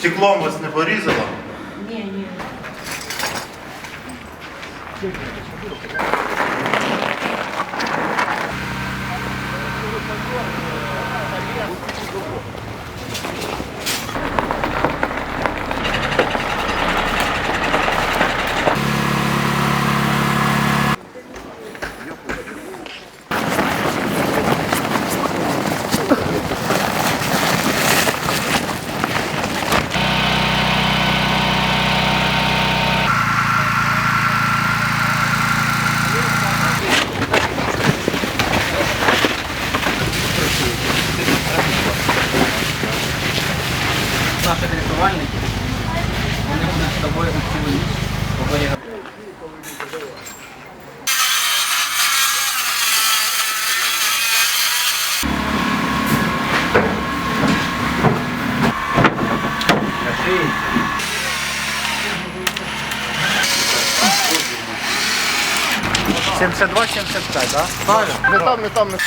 Стеклом вас не порізало? Ні, ні. Наші рятувальники, вони будуть з тобою на цілу ніч оберігати. Сімдесят два, сімдесят п'ять, так? Не там, не там, не